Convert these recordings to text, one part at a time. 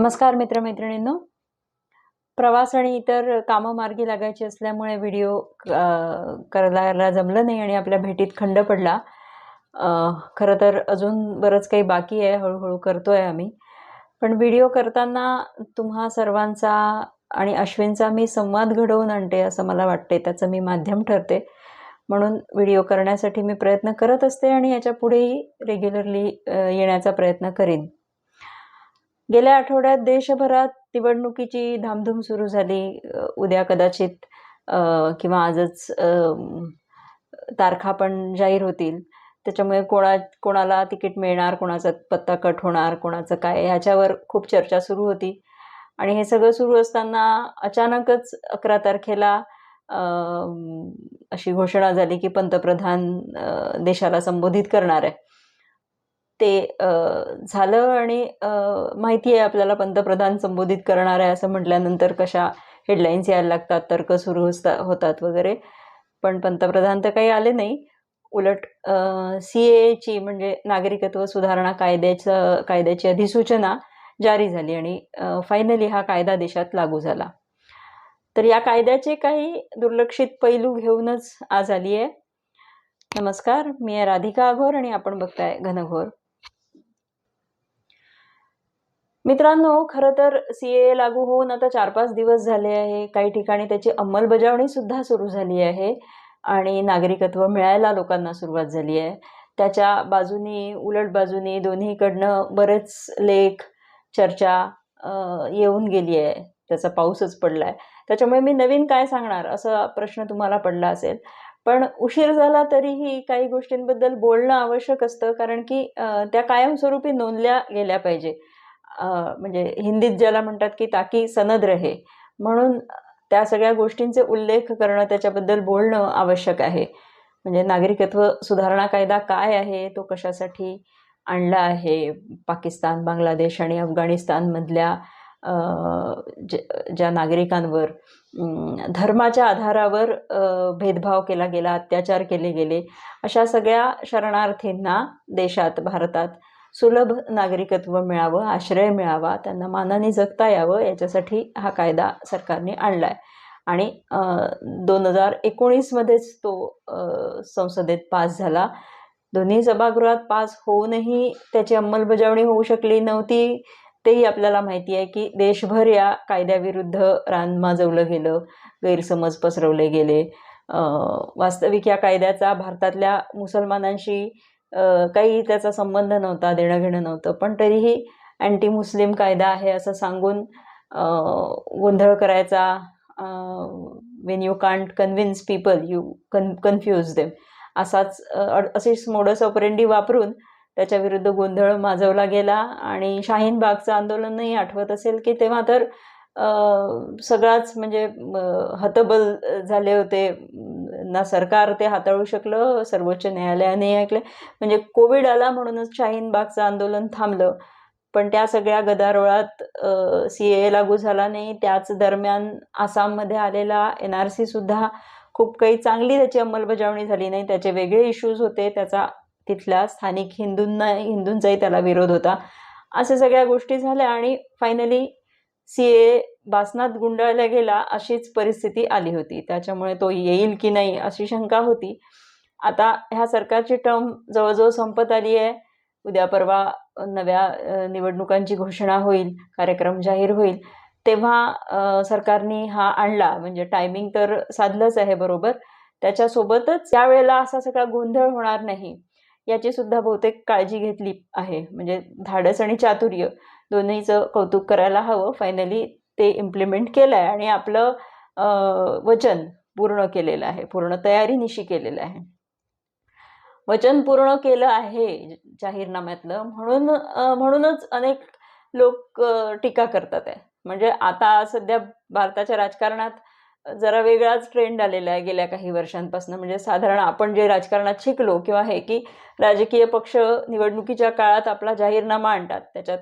नमस्कार मित्रमैत्रिणींनो. प्रवास आणि इतर कामं मार्गी लागायची असल्यामुळे व्हिडिओ करायला जमलं नाही आणि आपल्या भेटीत खंड पडला. खरं तर अजून बरंच काही बाकी आहे हळूहळू करतो आहे आम्ही. पण व्हिडिओ करताना तुम्हा सर्वांचा आणि अश्विनचा मी संवाद घडवून आणते असं मला वाटते त्याचं मी माध्यम ठरते. म्हणून व्हिडिओ करण्यासाठी मी प्रयत्न करत असते आणि याच्या पुढेही रेग्युलरली येण्याचा प्रयत्न करीन. गेल्या आठवड्यात देशभरात निवडणुकीची धामधूम सुरू झाली. उद्या कदाचित किंवा आजच तारखा पण जाहीर होतील. त्याच्यामुळे कोणा कोणाला तिकीट मिळणार कोणाचा पत्ता कट होणार कोणाचं काय ह्याच्यावर खूप चर्चा सुरू होती. आणि हे सगळं सुरू असताना अचानकच अकरा तारखेला अशी घोषणा झाली की पंतप्रधान देशाला संबोधित करणार आहे. ते झालं आणि माहिती आहे आपल्याला पंतप्रधान संबोधित करणार आहे असं म्हटल्यानंतर कशा हेडलाईन्स यायला लागतात तर्क सुरू असता होतात वगैरे. पण पंतप्रधान तर काही आले नाही. उलट सी एची म्हणजे नागरिकत्व सुधारणा कायद्याचं कायद्याची अधिसूचना जारी झाली आणि फायनली हा कायदा देशात लागू झाला. तर या कायद्याचे काही दुर्लक्षित पैलू घेऊनच आज आली आहे नमस्कार मी आहे राधिका आघोर आणि आपण बघताय घनघोर. मित्रांनो खरं तर सी ए लागू होऊन आता चार पाच दिवस झाले आहे. काही ठिकाणी त्याची अंमलबजावणी सुद्धा सुरू झाली आहे आणि नागरिकत्व मिळायला लोकांना सुरुवात झाली आहे. त्याच्या बाजूनी उलट बाजूनी दोन्हीकडनं बरेच लेख चर्चा येऊन गेली आहे. त्याचा पाऊसच पडला आहे त्याच्यामुळे मी नवीन काय सांगणार असा प्रश्न तुम्हाला पडला असेल. पण उशीर झाला तरीही काही गोष्टींबद्दल बोलणं आवश्यक असतं कारण की त्या कायमस्वरूपी नोंदल्या गेल्या पाहिजे. म्हणजे हिंदीत ज्याला म्हणतात की ताकी सनद रहे म्हणून त्या सगळ्या गोष्टींचे उल्लेख करणं त्याच्याबद्दल बोलणं आवश्यक आहे. म्हणजे नागरिकत्व सुधारणा कायदा काय आहे तो कशासाठी आणला आहे? पाकिस्तान बांगलादेश आणि अफगाणिस्तानमधल्या ज- ज्या नागरिकांवर धर्माच्या आधारावर भेदभाव केला गेला अत्याचार केले गेले अशा सगळ्या शरणार्थींना देशात भारतात सुलभ नागरिकत्व मिळावं आश्रय मिळावा त्यांना मानाने जगता यावं याच्यासाठी हा कायदा सरकारने आणला आहे आणि दोन हजार एकोणीसमध्येच तो संसदेत पास झाला. दोन्ही सभागृहात पास होऊनही त्याची अंमलबजावणी होऊ शकली नव्हती. तेही आपल्याला माहिती आहे की देशभर या कायद्याविरुद्ध रान माजवलं गेलं गैरसमज पसरवले गेले. वास्तविक या कायद्याचा भारतातल्या मुसलमानांशी काही त्याचा संबंध नव्हता देणं घेणं नव्हतं. पण तरीही अँटी मुस्लिम कायदा आहे असं सांगून गोंधळ करायचा when you can't convince people you con confuse them असाच अ, अड- अशीच मोडस ऑपरेंडी वापरून त्याच्याविरुद्ध गोंधळ माजवला गेला आणि शाहीन बागचं आंदोलनही आठवत असेल की तेव्हा तर सगळाच म्हणजे हतबल झाले होते. ना सरकार ते हाताळू शकलं सर्वोच्च न्यायालयाने ऐकलं. म्हणजे कोविड आला म्हणूनच शाहीन बागचं आंदोलन थांबलं. पण त्या सगळ्या गदारोळात सी ए लागू झाला नाही. त्याच दरम्यान आसाममध्ये आलेला एन आर सीसुद्धा खूप काही चांगली त्याची अंमलबजावणी झाली नाही. त्याचे वेगळे इश्यूज होते. त्याचा तिथल्या स्थानिक हिंदूंना हिंदूंचाही त्याला विरोध होता. अशा सगळ्या गोष्टी झाल्या आणि फायनली सी ए बासनात गुंडाळला गेला अशीच परिस्थिती आली होती. त्याच्यामुळे तो येईल की नाही अशी शंका होती. आता ह्या सरकारची टर्म जवळजवळ संपत आली आहे. उद्या परवा नव्या निवडणुकांची घोषणा होईल कार्यक्रम जाहीर होईल. तेव्हा सरकारने हा आणला. म्हणजे टायमिंग तर साधलंच आहे बरोबर. त्याच्यासोबतच त्यावेळेला असा सगळा गोंधळ होणार नाही. याची सुद्धा बहुतेक काळजी घेतली आहे. म्हणजे धाडस आणि चातुर्य. दोन्हीचं कौतुक करायला हवं फायनली ते इम्प्लिमेंट केलं आहे आणि आपलं वचन पूर्ण केलेलं आहे पूर्ण तयारीनिशी केलेलं आहे. वचन पूर्ण केलं आहे जाहीरनाम्यातलं म्हणून म्हणूनच अनेक लोक टीका करतात आहे. म्हणजे आता सध्या भारताच्या राजकारणात जरा वेगळाच ट्रेंड आलेला आहे गेल्या काही वर्षांपासून. म्हणजे साधारण आपण जे राजकारणात शिकलो किंवा हे की राजकीय पक्ष निवडणुकीच्या काळात आपला जाहीरनामा आणतात. त्याच्यात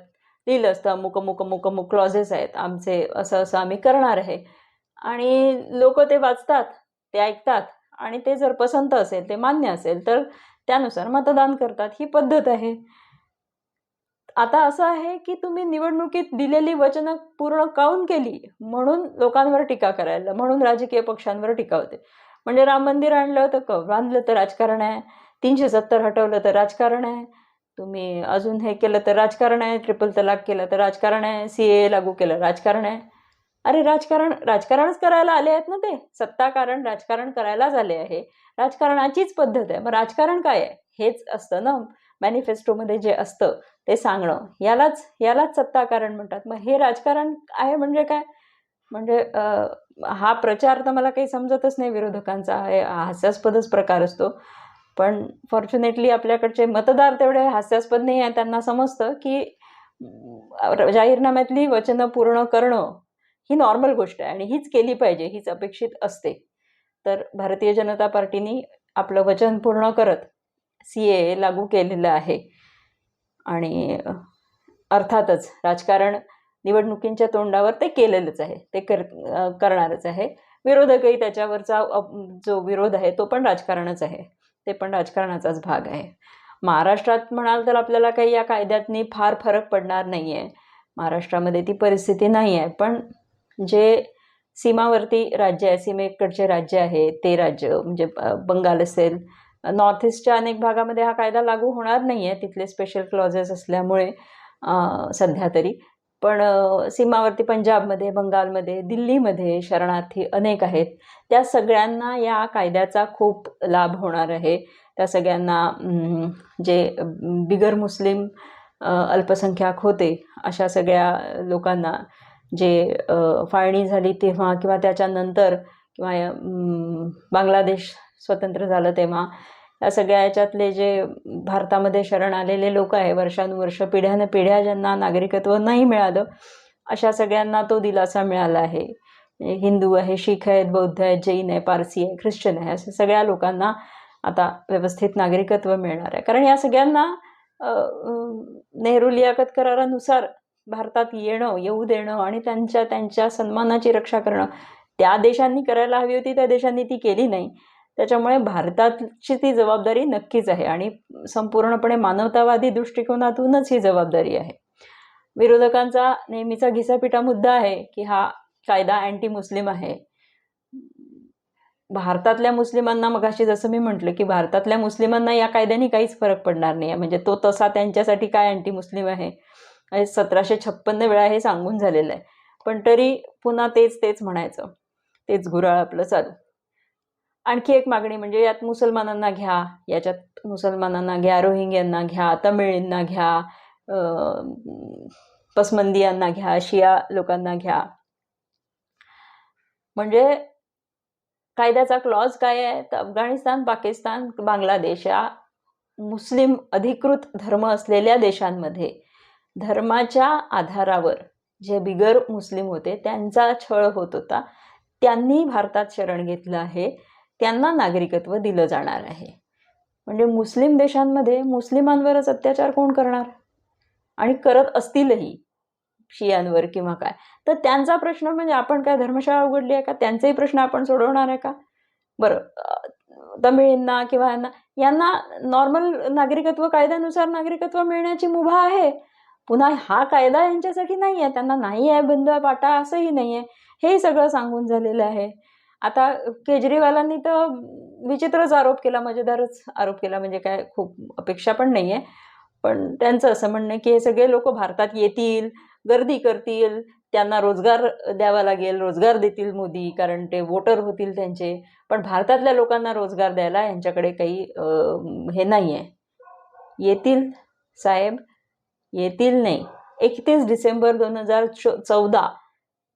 लिहिलं असतं अमुक अमुक अमुक अमुक क्लॉजेस आहेत आमचे असं असं आम्ही करणार आहे. आणि लोक ते वाचतात ते ऐकतात आणि ते जर पसंत असेल ते मान्य असेल तर त्यानुसार मतदान करतात. ही पद्धत आहे. आता असं आहे की तुम्ही निवडणुकीत दिलेली वचनं पूर्ण काऊन केली? म्हणून लोकांवर टीका करायला म्हणून राजकीय पक्षांवर टीका होते. म्हणजे राम मंदिर आणलं तर क बांधलं तर राजकारण आहे. तीनशे सत्तर हटवलं तर राजकारण आहे. तुम्ही अजून हे केलं तर राजकारण आहे ट्रिपल तलाक केलं तर राजकारण आहे सी ए लागू केलं राजकारण आहे. अरे राजकारण राजकारणच करायला आले आहेत ना ते? सत्ता कारण राजकारण करायलाच आले आहे. राजकारणाचीच पद्धत आहे. मग राजकारण काय आहे? हेच असतं ना. मॅनिफेस्टोमध्ये जे असतं ते सांगणं. यालाच यालाच सत्ता कारण म्हणतात. मग हे राजकारण आहे म्हणजे काय? म्हणजे हा प्रचार तर मला काही समजतच नाही. विरोधकांचा हे हास्यास्पदच प्रकार असतो. पण फॉर्च्युनेटली आपल्याकडचे मतदार तेवढे हास्यास्पद नाही आहे. त्यांना समजतं की जाहीरनाम्यातली वचनं पूर्ण करणं ही नॉर्मल गोष्ट आहे आणि हीच केली पाहिजे हीच अपेक्षित असते. तर भारतीय जनता पार्टीनी आपलं वचन पूर्ण करत सी ए लागू केलेलं आहे. आणि अर्थातच राजकारण निवडणुकींच्या तोंडावर ते केलेलंच आहे. ते कर करणारच आहे. विरोधकही त्याच्यावरचा जो विरोध आहे तो पण राजकारणच आहे. ते पण राजकारणाचाच भाग आहे. महाराष्ट्रात म्हणाल तर आपल्याला काही या कायद्यातनी फार फरक पडणार नाही आहे महाराष्ट्रामध्ये ती परिस्थिती नाही आहे पण जे सीमावर्ती राज्य आहे सीमेकडचे राज्य आहे ते राज्य म्हणजे बंगाल असेल नॉर्थ ईस्टच्या अनेक भागामध्ये हा कायदा लागू होणार नाही आहे तिथले स्पेशल क्लॉजेस असल्यामुळे सध्या तरी. पण सीमावर्ती पंजाबमध्ये बंगालमध्ये दिल्लीमध्ये शरणार्थी अनेक आहेत. त्या सगळ्यांना या कायद्याचा खूप लाभ होणार आहे. त्या सगळ्यांना जे बिगर मुस्लिम अल्पसंख्याक होते अशा सगळ्या लोकांना जे फाळणी झाली तेव्हा किंवा त्याच्यानंतर किंवा बांगलादेश स्वतंत्र झालं तेव्हा या सगळ्या याच्यातले जे भारतामध्ये शरण आलेले लोक आहे वर्षानुवर्ष पिढ्यानं पिढ्या ज्यांना नागरिकत्व नाही मिळालं अशा सगळ्यांना तो दिलासा मिळाला आहे. हिंदू आहे शीख आहेत बौद्ध आहेत जैन आहे पारसी आहे ख्रिश्चन आहे अशा सगळ्या लोकांना आता व्यवस्थित नागरिकत्व मिळणार आहे. कारण या सगळ्यांना नेहरू लियाकत करारानुसार भारतात येणं येऊ देणं आणि त्यांच्या त्यांच्या सन्मानाची रक्षा करणं त्या देशांनी करायला हवी होती त्या देशांनी ती केली नाही. त्याच्यामुळे भारताची ती जबाबदारी नक्कीच आहे आणि संपूर्णपणे मानवतावादी दृष्टिकोनातूनच ही जबाबदारी आहे. विरोधकांचा नेहमीचा घिसापिटा मुद्दा आहे की हा कायदा अँटी मुस्लिम आहे. भारतातल्या मुस्लिमांना मगाशी जसं मी म्हटलं की भारतातल्या मुस्लिमांना या कायद्याने काहीच फरक पडणार नाही. आहे म्हणजे तो तसा त्यांच्यासाठी काय अँटी मुस्लिम आहे सतराशे छप्पन्न वेळा हे सांगून झालेलं आहे. पण तरी पुन्हा तेच तेच म्हणायचं. तेच गुराळ आपलं चालू. आणखी एक मागणी म्हणजे यात मुसलमानांना घ्या याच्यात मुसलमानांना घ्या रोहिंग्यांना घ्या तमिळींना घ्या पसमंदियांना घ्या शिया लोकांना घ्या. म्हणजे कायद्याचा क्लॉज काय आहे? तर अफगाणिस्तान पाकिस्तान बांगलादेश या मुस्लिम अधिकृत धर्म असलेल्या देशांमध्ये धर्माच्या आधारावर जे बिगर मुस्लिम होते त्यांचा छळ होत होता. त्यांनी भारतात शरण घेतलं आहे. त्यांना नागरिकत्व दिलं जाणार आहे. म्हणजे मुस्लिम देशांमध्ये मुस्लिमांवरच अत्याचार कोण करणार? आणि करत असतीलही शियांवर किंवा काय? तर त्यांचा प्रश्न म्हणजे आपण काय धर्मशाळा उघडली आहे का? त्यांचाही प्रश्न आपण सोडवणार आहे का? बरं तमिळींना किंवा यांना यांना नॉर्मल नागरिकत्व कायद्यानुसार नागरिकत्व मिळण्याची मुभा आहे. पुन्हा हा कायदा यांच्यासाठी नाही आहे त्यांना नाही आहे बंद पाटा असंही नाही आहे हे सगळं सांगून झालेलं आहे. आता केजरीवालांनी तर विचित्रच आरोप केला मजेदारच आरोप केला म्हणजे काय खूप अपेक्षा पण नाही आहे पण त्यांचं असं म्हणणं आहे की हे सगळे लोक भारतात येतील गर्दी करतील त्यांना रोजगार द्यावा लागेल रोजगार देतील मोदी कारण ते वोटर होतील त्यांचे. पण भारतातल्या लोकांना रोजगार द्यायला यांच्याकडे काही हे नाही आहे येतील साहेब येतील नाही. एकतीस डिसेंबर दोन हजार चौ चौदा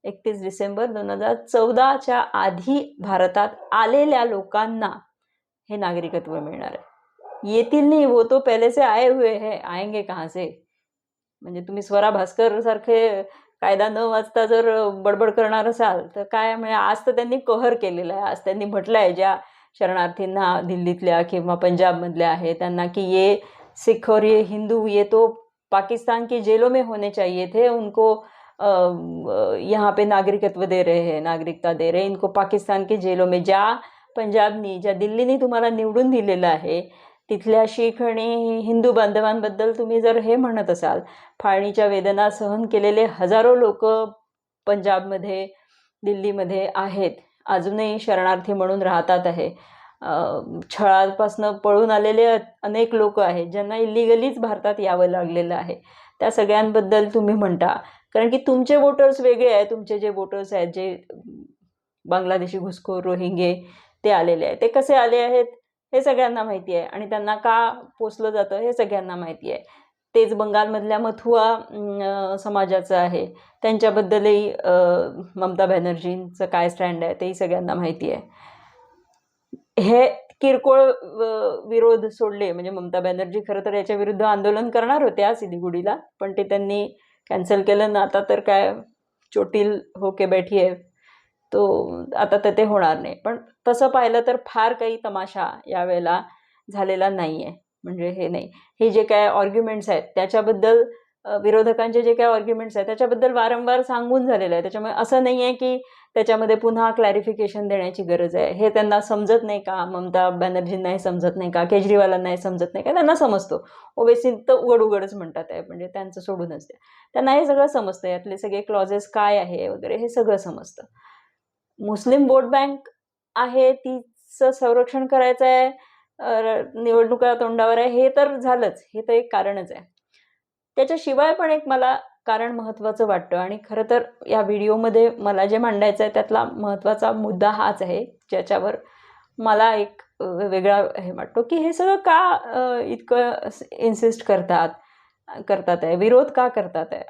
एकतीस डिसेंबर दोन हजार चौदाच्या आधी भारतात आलेल्या लोकांना हे नागरिकत्व मिळणार आहे. येतील नाही वो तो पहले से आए हुए है. आएंगे कहाँ से? म्हणजे तुम्ही स्वरा भास्कर सारखे कायदा न वाचता जर बडबड करणार असाल तर काय? म्हणजे आज तर त्यांनी कहर केलेला आहे. आज त्यांनी म्हटलं आहे ज्या शरणार्थींना दिल्लीतल्या किंवा पंजाबमधल्या आहे त्यांना की ये सिख और ये हिंदू ये तो पाकिस्तान की जेलों में होने चाहिए थे. उनको यहाँ पे नागरिकत्व दे रहे हैं नागरिकता दे रहे हैं। इनको पाकिस्तान की जेलों में ज्या पंजाबनी ज्या दिल्लीनी तुम्हाला निवडून दिलेलं आहे. तिथल्या शीख आणि हिंदू बांधवांबद्दल तुम्ही जर हे म्हणत असाल फाळणीच्या वेदना सहन केलेले हजारो लोक पंजाबमध्ये दिल्लीमध्ये आहेत. अजूनही शरणार्थी म्हणून राहतात आहे. छळापासनं पळून आलेले अनेक लोक आहेत ज्यांना इलिगलीच भारतात यावं लागलेलं आहे. त्या सगळ्यांबद्दल तुम्ही म्हणता. कारण की तुमचे वोटर्स वेगळे आहेत तुमचे जे वोटर्स आहेत जे बांगलादेशी घुसखोर रोहिंगे ते आलेले आहेत. ते कसे आले आहेत हे सगळ्यांना माहिती आहे. आणि त्यांना का पोचलं जातं हे सगळ्यांना माहिती आहे. तेच बंगालमधल्या मथुआ समाजाचं आहे. त्यांच्याबद्दलही ममता बॅनर्जींचं काय स्टँड आहे तेही सगळ्यांना माहिती आहे. हे किरकोळ विरोध सोडले. म्हणजे ममता बॅनर्जी खरं तर याच्या विरुद्ध आंदोलन करणार होत्या सिलिगुडीला पण ते त्यांनी कॅन्सल केलं ना आता तर काय चोटील होके बैठी आहे तो आता तर ते होणार नाही. पण तसं पाहिलं तर फार काही तमाशा यावेळेला झालेला नाही आहे म्हणजे हे नाही. हे जे काय ऑर्ग्युमेंट्स आहेत त्याच्याबद्दल विरोधकांचे जे काय ऑर्ग्युमेंट्स आहेत त्याच्याबद्दल वारंवार सांगून झालेलं आहे. त्याच्यामुळे असं नाही आहे की त्याच्यामध्ये पुन्हा क्लॅरिफिकेशन देण्याची गरज आहे. हे त्यांना समजत नाही का? ममता बॅनर्जींना हे समजत नाही का? केजरीवालांना हे समजत नाही का? त्यांना समजतो. ओबेसी तर उघड उघडच म्हणतात आहे. म्हणजे त्यांचं सोडूनच द्या. त्यांना हे सगळं समजतं. यातले सगळे क्लॉजेस काय आहे वगैरे हे सगळं समजतं. मुस्लिम वोट बँक आहे तिचं संरक्षण करायचं आहे निवडणुका तोंडावर आहे. हे तर झालंच. हे तर एक कारणच आहे. त्याच्याशिवाय पण एक मला कारण महत्त्वाचं वाटतं. आणि खरं तर या व्हिडिओमध्ये मला जे मांडायचं आहे त्यातला महत्त्वाचा मुद्दा हाच आहे ज्याच्यावर मला एक वेगळा हे वाटतो की हे सगळं का इतकं इन्सिस्ट करतात करतात आहे? विरोध का करतात आहे?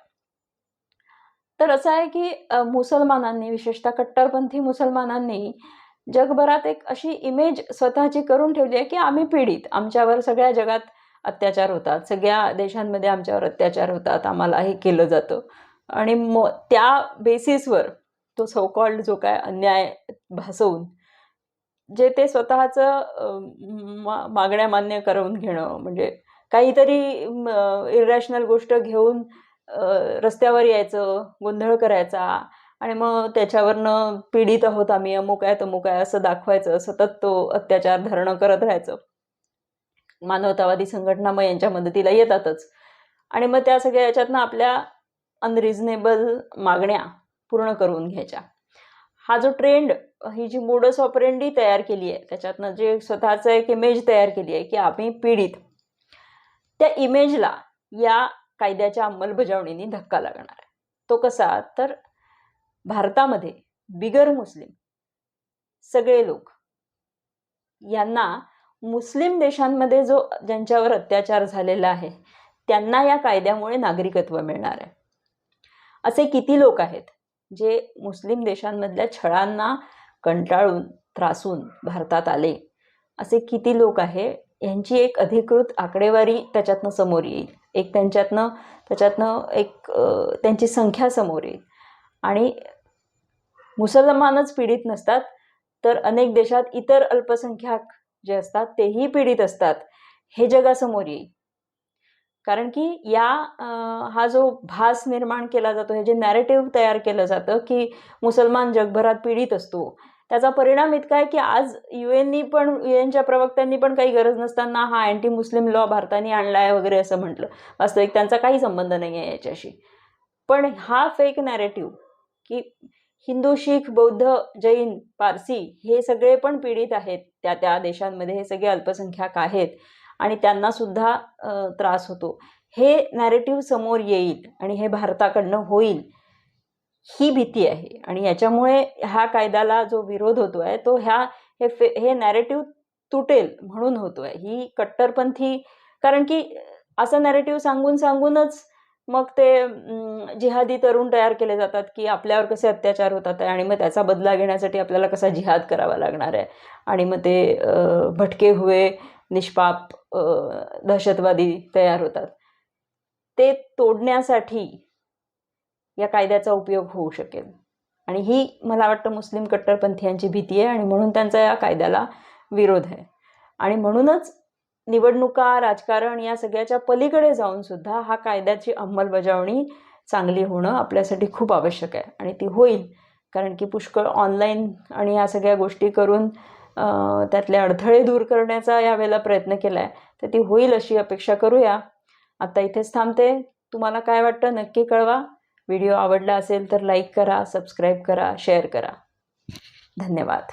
तर असं आहे की मुसलमानांनी विशेषतः कट्टरपंथी मुसलमानांनी जगभरात एक अशी इमेज स्वतःची करून ठेवली आहे की आम्ही पीडित. आमच्यावर सगळ्या जगात अत्याचार होतात. सगळ्या देशांमध्ये आमच्यावर अत्याचार होतात. आम्हाला हे केलं जातं. आणि मग त्या बेसिसवर तो सौकॉल्ड जो काय अन्याय भासवून जे ते स्वतःचं मा मागण्या मान्य करून घेणं म्हणजे काहीतरी इरॅशनल गोष्ट घेऊन रस्त्यावर यायचं गोंधळ करायचा आणि मग त्याच्यावरनं पीडित आहोत आम्ही अमुक आहे तमुक आहे असं दाखवायचं सतत तो अत्याचार धरणं करत राहायचं. मानवतावादी संघटना मग यांच्या मदतीला येतातच. आणि मग त्या सगळ्या याच्यातनं आपल्या अनरिझनेबल मागण्या पूर्ण करून घ्यायच्या. हा जो ट्रेंड ही जी मोडस ऑपरेंडी तयार केली आहे त्याच्यातनं जे स्वतःचं एक इमेज तयार केली आहे की आम्ही पीडित. त्या इमेजला या कायद्याच्या अंमलबजावणीने धक्का लागणार आहे. तो कसा? तर भारतामध्ये बिगर मुस्लिम सगळे लोक यांना मुस्लिम देशांमध्ये जो ज्यांच्यावर अत्याचार झालेला आहे त्यांना या कायद्यामुळे नागरिकत्व मिळणार आहे. असे किती लोक आहेत जे मुस्लिम देशांमधल्या छळांना कंटाळून त्रासून भारतात आले? असे किती लोक आहे यांची एक अधिकृत आकडेवारी त्याच्यातनं समोर येईल. एक त्यांच्यातनं त्याच्यातनं एक त्यांची संख्या समोर येईल. आणि मुसलमानच पीडित नसतात तर अनेक देशात इतर अल्पसंख्याक जे असतात तेही पीडित असतात. हे जगासमोर येईल. कारण की या हा जो भास निर्माण केला जातो हे जे नॅरेटिव्ह तयार केलं जातं की मुसलमान जगभरात पीडित असतो त्याचा परिणाम इतका आहे की आज यू एननी पण यू एनच्या प्रवक्त्यांनी पण काही गरज नसताना हा अँटी मुस्लिम लॉ भारताने आणला आहे वगैरे असं म्हटलं. वास्तविक त्यांचा काही संबंध नाही आहे याच्याशी. पण हा फेक नॅरेटिव्ह की हिंदू शीख बौद्ध जैन पारसी हे सगळे पण पीडित आहेत. त्या त्या देशांमध्ये हे सगळे अल्पसंख्याक आहेत आणि त्यांना सुद्धा त्रास होतो. हे नॅरेटिव्ह समोर येईल आणि हे भारताकडनं होईल ही भीती आहे. आणि याच्यामुळे ह्या कायद्याला जो विरोध होतो आहे तो ह्या हे फे हे नॅरेटिव्ह तुटेल म्हणून होतो आहे ही कट्टरपंथी कारण की असं नॅरेटिव्ह सांगून सांगूनच मग ते जिहादी तरुण तयार केले जातात की आपल्यावर कसे अत्याचार होतात आहे आणि मग त्याचा बदला घेण्यासाठी आपल्याला कसा जिहाद करावा लागणार आहे? आणि मग ते भटके हुए निष्पाप दहशतवादी तयार होतात. ते तोडण्यासाठी या कायद्याचा उपयोग होऊ शकेल. आणि ही मला वाटतं मुस्लिम कट्टरपंथीयांची भीती आहे आणि म्हणून त्यांचा या कायद्याला विरोध आहे. आणि म्हणूनच निवडणुका राजकारण या सगळ्याच्या पलीकडे जाऊन सुद्धा हा कायद्याची अंमलबजावणी चांगली होणं आपल्यासाठी खूप आवश्यक आहे आणि ती होईल. कारण की पुष्कळ ऑनलाईन आणि या सगळ्या गोष्टी करून त्यातले अडथळे दूर करण्याचा यावेळेला प्रयत्न केला आहे तर ती होईल अशी अपेक्षा करूया. आता इथेच थांबते. तुम्हाला काय वाटतं नक्की कळवा. व्हिडिओ आवडला असेल तर लाईक करा सबस्क्राईब करा शेअर करा. धन्यवाद.